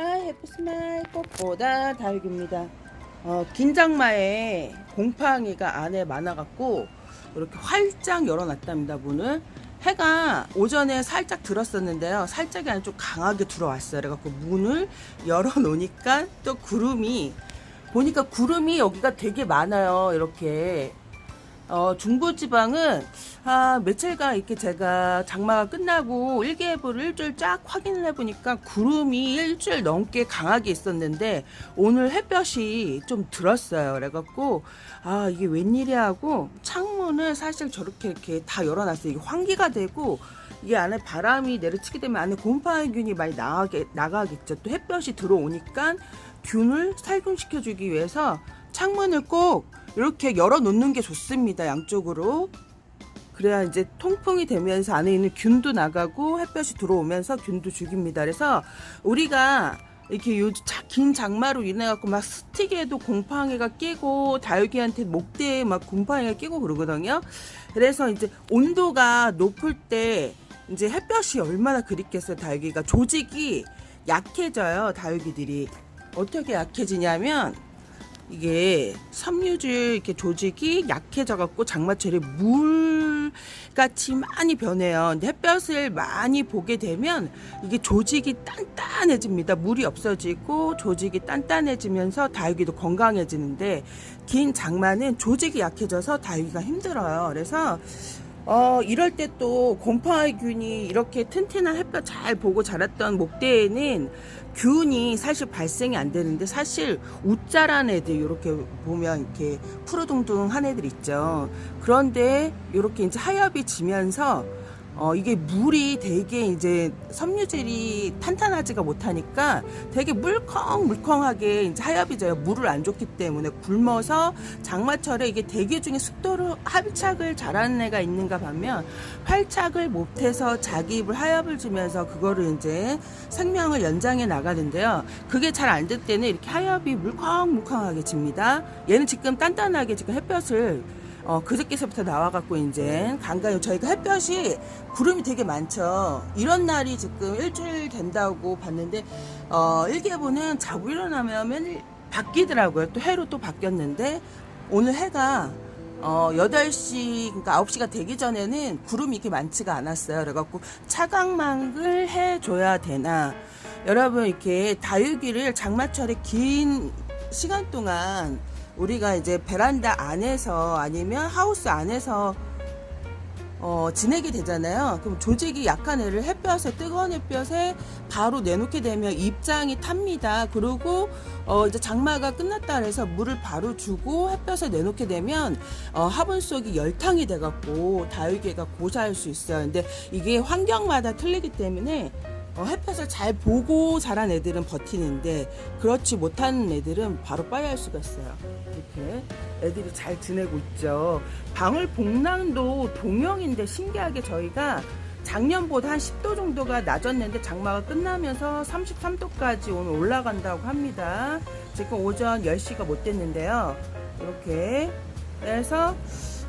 하이 해피 스마일 꽃보다 다육입니다. 어, 긴장마에 곰팡이가 안에 많아갖고 이렇게 활짝 열어놨답니다 문을. 해가 오전에 살짝 들었었는데요. 살짝이 아니라 좀 강하게 들어왔어요. 그래갖고 문을 열어놓으니까 또 구름이 보니까 구름이 여기가 되게 많아요. 이렇게 어, 중부지방은 아, 며칠간 이렇게 제가 장마가 끝나고 일기예보를 일주일 쫙 확인을 해보니까 구름이 일주일 넘게 강하게 있었는데 오늘 햇볕이 좀 들었어요. 그래갖고 아 이게 웬일이야 하고 창문을 사실 저렇게 이렇게 다 열어놨어요. 이게 환기가 되고 이게 안에 바람이 내려치게 되면 안에 곰팡이균이 많이 나가게, 나가겠죠. 또 햇볕이 들어오니까 균을 살균시켜주기 위해서 창문을 꼭 이렇게 열어놓는 게 좋습니다. 양쪽으로. 그래야 이제 통풍이 되면서 안에 있는 균도 나가고 햇볕이 들어오면서 균도 죽입니다. 그래서 우리가 이렇게 요긴 장마로 인해 갖고 막 스틱에도 곰팡이가 끼고 다육이한테 목대에 막 곰팡이가 끼고 그러거든요. 그래서 이제 온도가 높을 때 이제 햇볕이 얼마나 그립겠어요. 다육이가 조직이 약해져요. 다육이들이 어떻게 약해지냐면 이게 섬유질 이렇게 조직이 약해져 갖고 장마철에 물 같이 많이 변해요. 근데 햇볕을 많이 보게 되면 이게 조직이 단단해집니다. 물이 없어지고 조직이 단단해지면서 다육이도 건강해지는데 긴 장마는 조직이 약해져서 다육이가 힘들어요. 그래서 어, 이럴 때 또 곰팡이균이 이렇게 튼튼한 햇볕 잘 보고 자랐던 목대에는 균이 사실 발생이 안 되는데 사실 웃자란 애들 이렇게 보면 이렇게 푸르둥둥한 애들 있죠. 그런데 이렇게 이제 하엽이 지면서 어, 이게 물이 되게 이제 섬유질이 탄탄하지가 못하니까 되게 물컹물컹하게 이제 하엽이 져요. 물을 안 줬기 때문에 굶어서 장마철에 이게 대기 중에 습도를 활착을 잘하는 애가 있는가 하면 활착을 못해서 자기 입을 하엽을 주면서 그거를 이제 생명을 연장해 나가는데요. 그게 잘 안 될 때는 이렇게 하엽이 물컹물컹하게 집니다. 얘는 지금 단단하게 지금 햇볕을 어, 그저께서부터 나와갖고 이제 간간히 저희가 햇볕이 구름이 되게 많죠. 이런 날이 지금 일주일 된다고 봤는데 어, 일기예보는 자고 일어나면 맨 바뀌더라고요. 또 해로 또 바뀌었는데 오늘 해가 어, 8시, 그러니까 9시가 되기 전에는 구름이 이렇게 많지가 않았어요. 그래갖고 차광막을 해줘야 되나. 여러분, 이렇게 다육이를 장마철에 긴 시간 동안 우리가 이제 베란다 안에서 아니면 하우스 안에서 어, 지내게 되잖아요. 그럼 조직이 약한 애를 햇볕에 뜨거운 햇볕에 바로 내놓게 되면 입장이 탑니다. 그리고 어, 이제 장마가 끝났다 그래서 물을 바로 주고 햇볕에 내놓게 되면 어, 화분 속이 열탕이 돼갖고 다육이가 고사할 수 있어요. 근데 이게 환경마다 틀리기 때문에 어, 햇볕을 잘 보고 자란 애들은 버티는데 그렇지 못하는 애들은 바로 빠이할 수가 있어요. 이렇게 애들이 잘 지내고 있죠. 방울 복랑도 동형인데 신기하게 저희가 작년보다 한 10도 정도가 낮았는데 장마가 끝나면서 33도까지 오늘 올라간다고 합니다. 지금 오전 10시가 못 됐는데요. 이렇게 그래서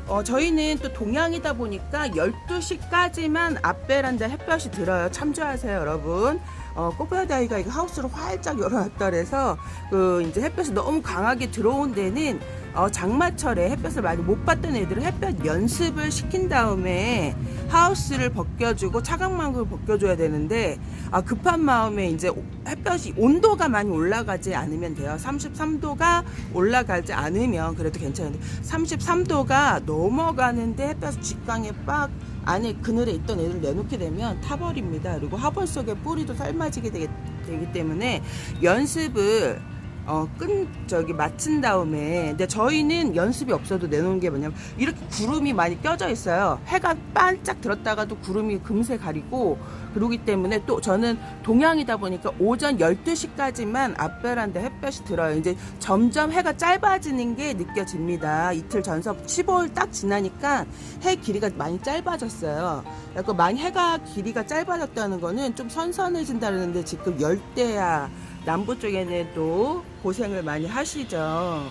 어, 저희는 또 동양이다 보니까 12시까지만 앞베란다 햇볕이 들어요. 참조하세요, 여러분. 어, 꽃보다다이가 이거 하우스를 활짝 열어놨다 그래서 그 이제 햇볕이 너무 강하게 들어온 데는 어, 장마철에 햇볕을 많이 못 받던 애들은 햇볕 연습을 시킨 다음에 하우스를 벗겨주고 차광막을 벗겨줘야 되는데 아, 급한 마음에 이제 햇볕이 온도가 많이 올라가지 않으면 돼요. 33도가 올라가지 않으면 그래도 괜찮은데 33도가 넘어가는데 햇볕 직광에 빡 안에 그늘에 있던 애들 내놓게 되면 타버립니다. 그리고 화분 속에 뿌리도 삶아지게 되기 때문에 연습을 어, 끈, 저기, 마친 다음에, 근데 저희는 연습이 없어도 내놓은 게 뭐냐면, 이렇게 구름이 많이 껴져 있어요. 해가 반짝 들었다가도 구름이 금세 가리고, 그러기 때문에 또 저는 동양이다 보니까 오전 12시까지만 앞베란다 햇볕이 들어요. 이제 점점 해가 짧아지는 게 느껴집니다. 이틀 전서 15일 딱 지나니까 해 길이가 많이 짧아졌어요. 약간 많이 해가 길이가 짧아졌다는 거는 좀 선선해진다는데 지금 열대야 남부 쪽에는 또 고생을 많이 하시죠.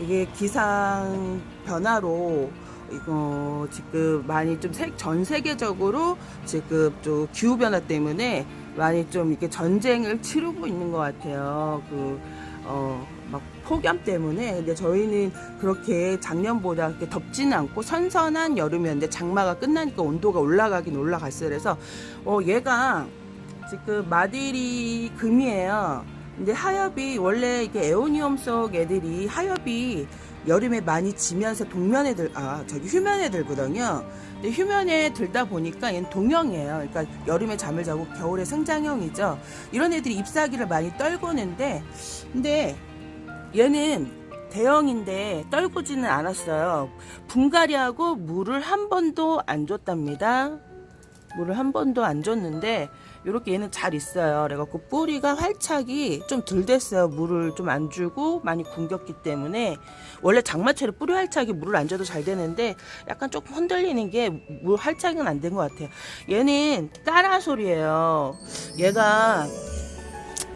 이게 기상 변화로 이거 지금 많이 좀 전 세계적으로 지금 좀 기후 변화 때문에 많이 좀 이렇게 전쟁을 치르고 있는 것 같아요. 그, 어, 막 폭염 때문에. 근데 저희는 그렇게 작년보다 그렇게 덥지는 않고 선선한 여름이었는데 장마가 끝나니까 온도가 올라가긴 올라갔어요. 그래서, 어, 얘가 지금 마딜이 금이에요. 근데 하엽이 원래 이게 에오니움 속 애들이 하엽이 여름에 많이 지면서 동면에 들, 아, 저기 휴면에 들거든요. 근데 휴면에 들다 보니까 얘는 동형이에요. 그러니까 여름에 잠을 자고 겨울에 성장형이죠. 이런 애들이 잎사귀를 많이 떨구는데, 근데 얘는 대형인데 떨구지는 않았어요. 분갈이하고 물을 한 번도 안 줬답니다. 물을 한 번도 안 줬는데 이렇게 얘는 잘 있어요. 그래갖고 뿌리가 활착이 좀 덜 됐어요. 물을 좀 안 주고 많이 굶겼기 때문에 원래 장마철에 뿌리 활착이 물을 안 줘도 잘 되는데 약간 조금 흔들리는 게 물 활착은 안 된 것 같아요. 얘는 까라솔이에요. 얘가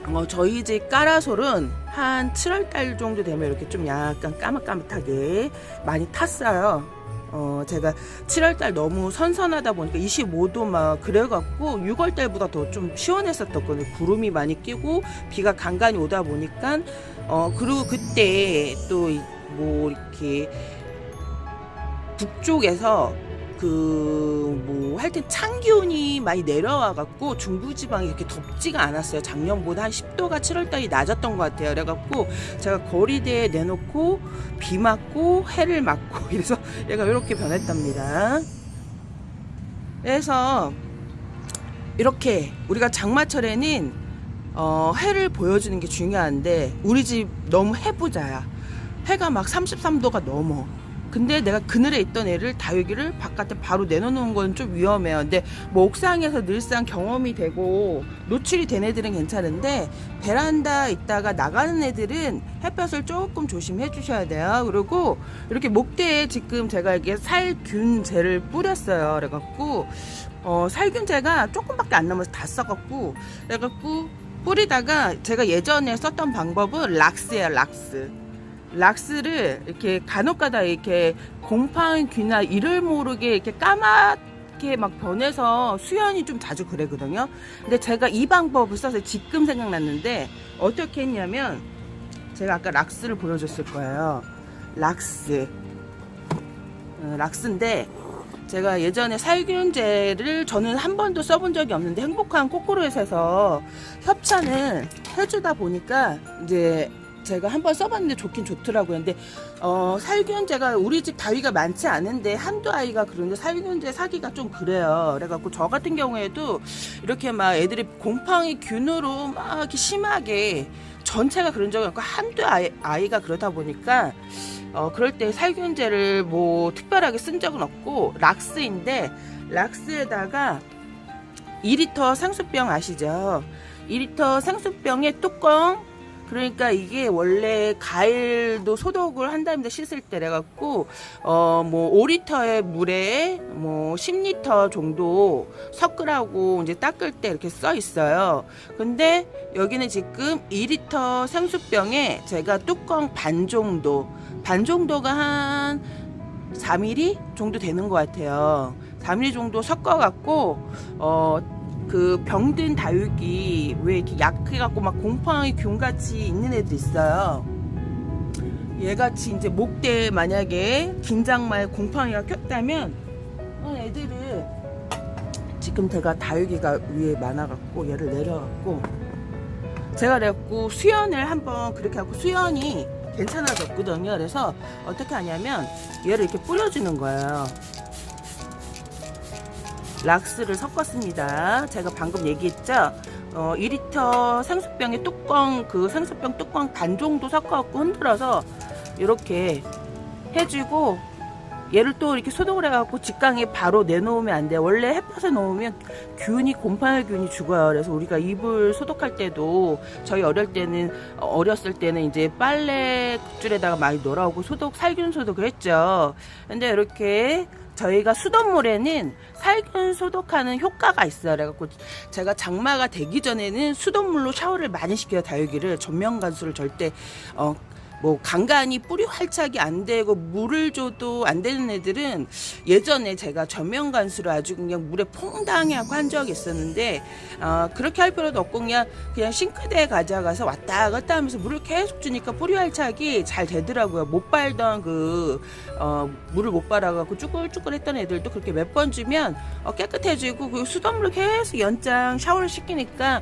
어, 저희 집 까라솔은 한 7월 달 정도 되면 이렇게 좀 약간 까맣까맣하게 많이 탔어요. 어, 제가 7월 달 너무 선선하다 보니까 25도 막 그래갖고 6월 달보다 더 좀 시원했었거든요. 구름이 많이 끼고 비가 간간히 오다 보니까 어, 그리고 그때 또 뭐 이렇게 북쪽에서 그 뭐 하여튼 찬 기온이 많이 내려와 갖고 중부지방이 이렇게 덥지가 않았어요. 작년보다 한 10도가 7월 달이 낮았던 것 같아요. 그래 갖고 제가 거리대에 내놓고 비 맞고 해를 맞고 이래서 얘가 이렇게 변했답니다. 그래서 이렇게 우리가 장마철에는 어, 해를 보여주는 게 중요한데 우리 집 너무 해부자야. 해가 막 33도가 넘어. 근데 내가 그늘에 있던 애를 다육이를 바깥에 바로 내놓는 건 좀 위험해요. 근데 뭐 옥상에서 늘상 경험이 되고 노출이 된 애들은 괜찮은데 베란다 있다가 나가는 애들은 햇볕을 조금 조심해 주셔야 돼요. 그리고 이렇게 목대에 지금 제가 이게 살균제를 뿌렸어요. 그래갖고 어, 살균제가 조금밖에 안 남아서 다 써갖고 그래갖고 뿌리다가 제가 예전에 썼던 방법은 락스예요. 락스. 락스를 이렇게 간혹가다 이렇게 곰팡이나 이를 모르게 이렇게 까맣게 막 변해서 수연이 좀 자주 그래거든요. 근데 제가 이 방법을 써서 지금 생각났는데 어떻게 했냐면 제가 아까 락스를 보여줬을 거예요. 락스. 어, 락스인데 제가 예전에 살균제를 저는 한 번도 써본 적이 없는데 행복한 코코로에서 협찬을 해주다 보니까 이제 제가 한번 써봤는데 좋긴 좋더라고요. 근데 어, 살균제가 우리 집 다위가 많지 않은데 한두 아이가 그런데 살균제 사기가 좀 그래요. 그래갖고 저 같은 경우에도 이렇게 막 애들이 곰팡이 균으로 막 이렇게 심하게 전체가 그런 적이 없고 한두 아이, 아이가 그러다 보니까 어, 그럴 때 살균제를 뭐 특별하게 쓴 적은 없고 락스인데 락스에다가 2리터 생수병 아시죠? 2리터 생수병에 뚜껑 그러니까 이게 원래 과일도 소독을 한다는데 씻을 때 그래갖고 어 뭐 5리터의 물에 뭐 10리터 정도 섞으라고 이제 닦을 때 이렇게 써 있어요. 근데 여기는 지금 2리터 생수병에 제가 뚜껑 반 정도 반 정도가 한 4mm 정도 되는 것 같아요. 4mm 정도 섞어갖고 어. 그 병든 다육이 왜 이렇게 약해갖고 막 곰팡이 균같이 있는 애들 있어요. 얘같이 이제 목대에 만약에 긴장말 곰팡이가 꼈다면 어, 애들을 지금 제가 다육이가 위에 많아갖고 얘를 내려갖고 제가 그래갖고 수연을 한번 그렇게 하고 수연이 괜찮아졌거든요. 그래서 어떻게 하냐면 얘를 이렇게 뿌려주는 거예요. 락스를 섞었습니다. 제가 방금 얘기했죠. 어, 2리터 생수병에 뚜껑 그 생수병 뚜껑 반 정도 섞어갖고 흔들어서 이렇게 해주고 얘를 또 이렇게 소독을 해갖고 직강에 바로 내놓으면 안 돼. 원래 햇볕에 놓으면 균이 곰팡이 균이 죽어요. 그래서 우리가 이불 소독할 때도 저희 어릴 때는 어렸을 때는 이제 빨래 줄에다가 많이 놀아오고 소독 살균 소독을 했죠. 근데 이렇게 저희가 수돗물에는 살균 소독하는 효과가 있어요. 그래갖고 제가 장마가 되기 전에는 수돗물로 샤워를 많이 시켜요. 다육이를 전면 간수를 절대 어 뭐 간간히 뿌리 활착이 안 되고 물을 줘도 안 되는 애들은 예전에 제가 전면 간수를 아주 그냥 물에 퐁당히 하고 한 적이 있었는데 어, 그렇게 할 필요도 없고 그냥 그냥 싱크대에 가져가서 왔다 갔다 하면서 물을 계속 주니까 뿌리 활착이 잘 되더라고요. 못 빨던 그 어, 물을 못 빨아갖고 쭈글쭈글했던 애들도 그렇게 몇 번 주면 어, 깨끗해지고 그 수돗물을 계속 연장 샤워를 시키니까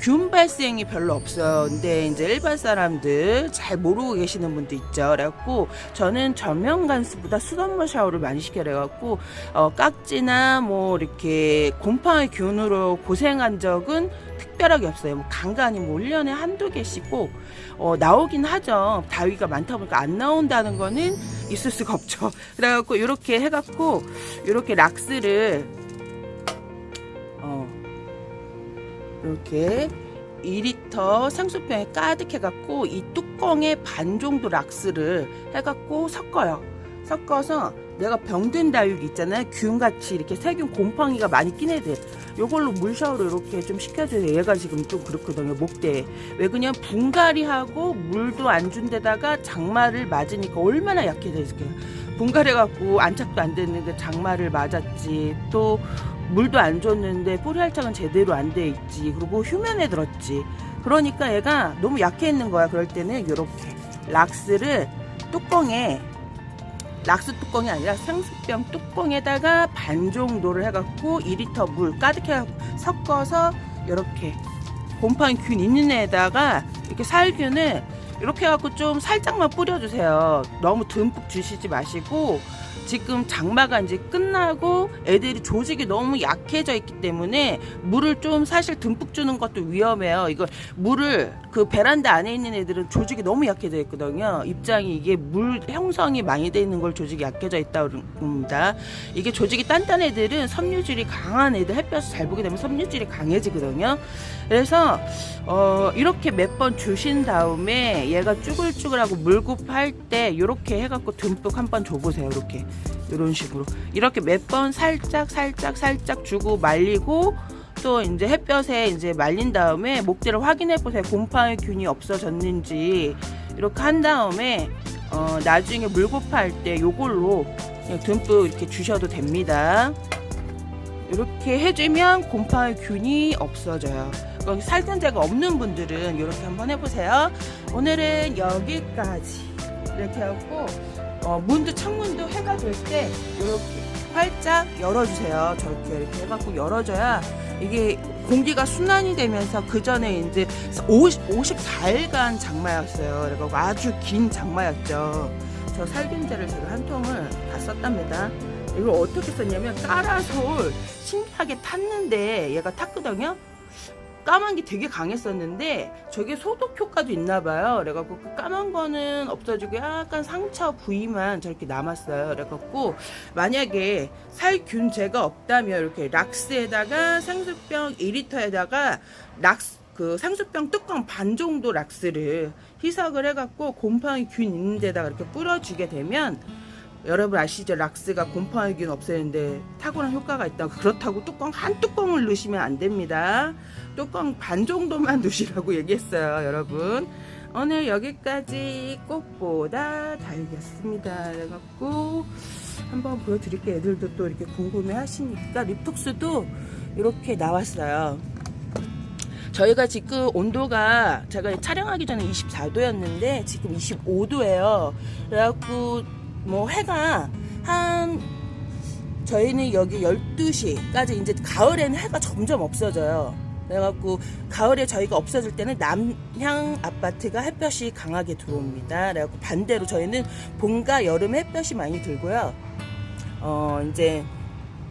균 발생이 별로 없어요. 근데 이제 일반 사람들 잘 모르고 계시는 분도 있죠. 그래갖고 저는 전면 간수보다 수돗물 샤워를 많이 시켜 그래갖고 어, 깍지나 뭐 이렇게 곰팡이 균으로 고생한 적은 특별하게 없어요. 뭐 간간히 뭐 1년에 한두 개씩 꼭 어, 나오긴 하죠. 다위가 많다 보니까 안 나온다는 거는 있을 수가 없죠. 그래갖고 이렇게 해갖고 이렇게 락스를 이렇게 2리터 생수병에 가득 해갖고 이 뚜껑에 반 정도 락스를 해갖고 섞어요. 섞어서 내가 병든 다육 있잖아요. 균같이 이렇게 세균 곰팡이가 많이 낀 애들. 요걸로 물 샤워를 이렇게 좀 시켜줘요. 얘가 지금 좀 그렇거든요. 목대에. 왜 그냥 분갈이하고 물도 안 준 데다가 장마를 맞으니까 얼마나 약해져 있을까요? 분갈해갖고 안착도 안 됐는데 장마를 맞았지. 또 물도 안 줬는데 뿌리 할착은 제대로 안 돼 있지. 그리고 휴면에 들었지. 그러니까 얘가 너무 약해 있는 거야. 그럴 때는 이렇게 락스를 뚜껑에 락스 뚜껑이 아니라 생수병 뚜껑에다가 반 정도를 해갖고 2리터 물 가득 해갖고 섞어서 이렇게 곰팡이 균 있는 애에다가 이렇게 살균을 이렇게 해갖고 좀 살짝만 뿌려주세요. 너무 듬뿍 주시지 마시고 지금 장마가 이제 끝나고 애들이 조직이 너무 약해져 있기 때문에 물을 좀 사실 듬뿍 주는 것도 위험해요. 이거 물을 그 베란다 안에 있는 애들은 조직이 너무 약해져 있거든요. 입장이 이게 물 형성이 많이 돼 있는 걸 조직이 약해져 있다 그럽니다. 이게 조직이 단단 애들은 섬유질이 강한 애들 햇볕을 잘 보게 되면 섬유질이 강해지거든요. 그래서 어, 이렇게 몇 번 주신 다음에 얘가 쭈글쭈글하고 물급할 때 이렇게 해갖고 듬뿍 한 번 줘보세요. 이렇게 이런 식으로 이렇게 몇 번 살짝 살짝 살짝 주고 말리고 또 이제 햇볕에 이제 말린 다음에 목대를 확인해 보세요. 곰팡이 균이 없어졌는지 이렇게 한 다음에 어, 나중에 물급할 때 요걸로 듬뿍 이렇게 주셔도 됩니다. 이렇게 해주면 곰팡이 균이 없어져요. 살균제가 없는 분들은 이렇게 한번 해보세요. 오늘은 여기까지 이렇게 하고 어, 문도 창문도 해가 될 때 이렇게 활짝 열어주세요. 저렇게 이렇게 해갖고 열어줘야 이게 공기가 순환이 되면서 그 전에 이제 50, 54일간 장마였어요. 그래갖고 아주 긴 장마였죠. 저 살균제를 제가 한 통을 다 썼답니다. 이걸 어떻게 썼냐면 까라솔 신기하게 탔는데 얘가 탔거든요. 까만 게 되게 강했었는데 저게 소독 효과도 있나 봐요. 그래갖고 그 까만 거는 없어지고 약간 상처 부위만 저렇게 남았어요. 그래갖고 만약에 살균제가 없다면 이렇게 락스에다가 생수병 2리터에다가 락스 그 상수병 뚜껑 반 정도 락스를 희석을 해갖고 곰팡이 균 있는 데다가 이렇게 뿌려주게 되면 여러분 아시죠? 락스가 곰팡이균 없애는데 탁월한 효과가 있다고 그렇다고 뚜껑 한 뚜껑을 넣으시면 안 됩니다. 뚜껑 반 정도만 넣으시라고 얘기했어요, 여러분. 오늘 여기까지 꽃보다 달겼습니다. 그래갖고 한번 보여드릴게요. 애들도 또 이렇게 궁금해 하시니까 립톡스도 이렇게 나왔어요. 저희가 지금 온도가 제가 촬영하기 전에 24도였는데 지금 25도예요. 그래갖고 뭐 해가 한 저희는 여기 12시까지 이제 가을에는 해가 점점 없어져요. 그래갖고 가을에 저희가 없어질 때는 남향 아파트가 햇볕이 강하게 들어옵니다. 그래갖고 반대로 저희는 봄과 여름에 햇볕이 많이 들고요. 어 이제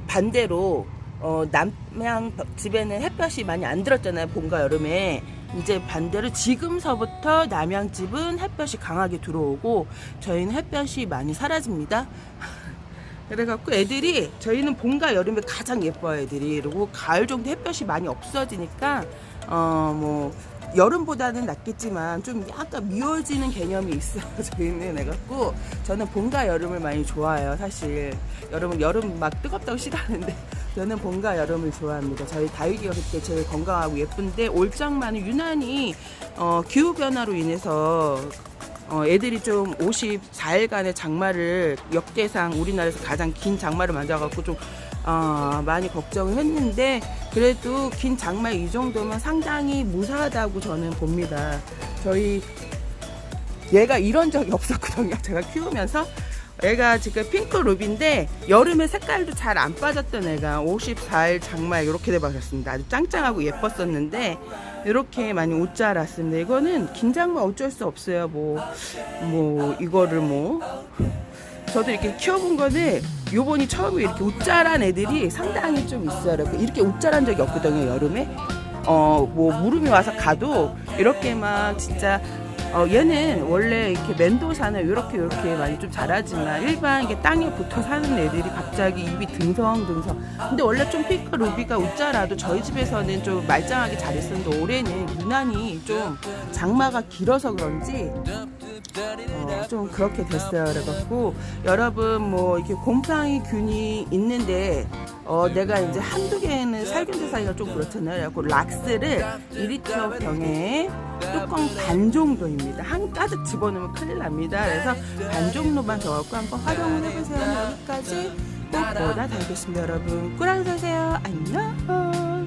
반대로 어 남향 집에는 햇볕이 많이 안 들었잖아요. 봄과 여름에 이제 반대로 지금서부터 남양 집은 햇볕이 강하게 들어오고 저희는 햇볕이 많이 사라집니다. 그래갖고 애들이 저희는 봄과 여름에 가장 예뻐요 애들이. 그리고 가을 정도 햇볕이 많이 없어지니까 어 뭐 여름보다는 낫겠지만 좀 약간 미워지는 개념이 있어요 저희는. 해갖고 저는 봄과 여름을 많이 좋아해요 사실. 여름은 여름 막 뜨겁다고 싫어하는데 저는 봄과 여름을 좋아합니다 저희 다육이가 그때 제일 건강하고 예쁜데 올장마는 유난히 어, 기후 변화로 인해서 어, 애들이 좀 54일간의 장마를 역대상 우리나라에서 가장 긴 장마를 맞아갖고 좀 어, 많이 걱정을 했는데 그래도 긴 장마 이 정도면 상당히 무사하다고 저는 봅니다. 저희 얘가 이런 적이 없었거든요. 제가 키우면서 애가 지금 핑크 루비인데 여름에 색깔도 잘 안 빠졌던 애가 54일 장마 이렇게 돼버렸습니다. 아주 짱짱하고 예뻤었는데 이렇게 많이 옷 자랐습니다. 이거는 긴 장마 어쩔 수 없어요. 뭐 뭐 이거를 뭐 저도 이렇게 키워본 거는 요번이 처음에 이렇게 웃자란 애들이 상당히 좀 있어요. 이렇게 웃자란 적이 없거든요, 여름에. 어, 뭐, 무름이 와서 가도 이렇게 막 진짜, 어, 얘는 원래 이렇게 맨도사는 이렇게 이렇게 많이 좀 자라지만 일반 이게 땅에 붙어 사는 애들이 갑자기 입이 등성등성. 근데 원래 좀 핑크 루비가 웃자라도 저희 집에서는 좀 말짱하게 자랐었는데 올해는 유난히 좀 장마가 길어서 그런지 어, 좀 그렇게 됐어요. 그래갖고 여러분 뭐 이렇게 곰팡이 균이 있는데 어, 내가 이제 한두 개는 살균제 사기가 좀 그렇잖아요. 그래갖고 락스를 2리터 병에 뚜껑 반 정도입니다. 한 가득 집어넣으면 큰일 납니다. 그래서 반 정도만 넣어갖고 한번 활용을 해보세요. 여기까지 꼭 보다 달겠습니다. 여러분 꾸랑 사세요. 안녕.